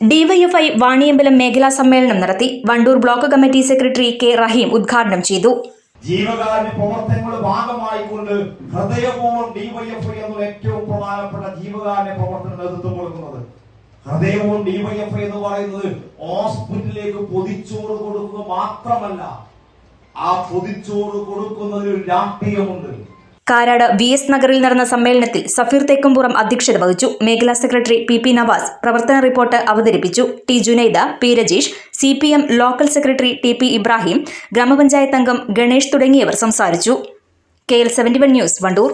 DYFI Vaniyambalam മേഖലാ സമ്മേളനം നടത്തി Wandoor block committee secretary K Raheem ഉദ്ഘാടനം ചെയ്തു. ജീവകാരുണ്യ പ്രവർത്തനങ്ങളുടെ ഭാഗമായിക്കൊണ്ട് ഹൃദയപൂർവം ഡിവൈഎഫ്ഐ എന്ന ഏറ്റവും പ്രധാനപ്പെട്ട ജീവകാരുണ്യ പ്രവർത്തന നേതൃത്വം കൊടുക്കുന്നത്. ഹൃദയപൂർവം ഡിവൈഎഫ്ഐ എന്ന് പറയുന്നത് ഹോസ്പിറ്റലിലേക്ക് പൊതിച്ചോറ് കൊടുക്കുക മാത്രമല്ല ആ പൊതിച്ചോറ് കൊടുക്കുന്നതിൽ രാഷ്ട്രീയമുണ്ട്. കാരാട് വി എസ് നഗറിൽ നടന്ന സമ്മേളനത്തിൽ സഫീർ തേക്കുംപുറം അധ്യക്ഷത വഹിച്ചു. മേഖലാ സെക്രട്ടറി പി പി നവാസ് പ്രവർത്തന റിപ്പോർട്ട് അവതരിപ്പിച്ചു. T Junaida P Rajeesh C P M local secretary T P Ibrahim ഗ്രാമപഞ്ചായത്ത് അംഗം ഗണേഷ് തുടങ്ങിയവർ സംസാരിച്ചു. K L seventy one news Wandoor.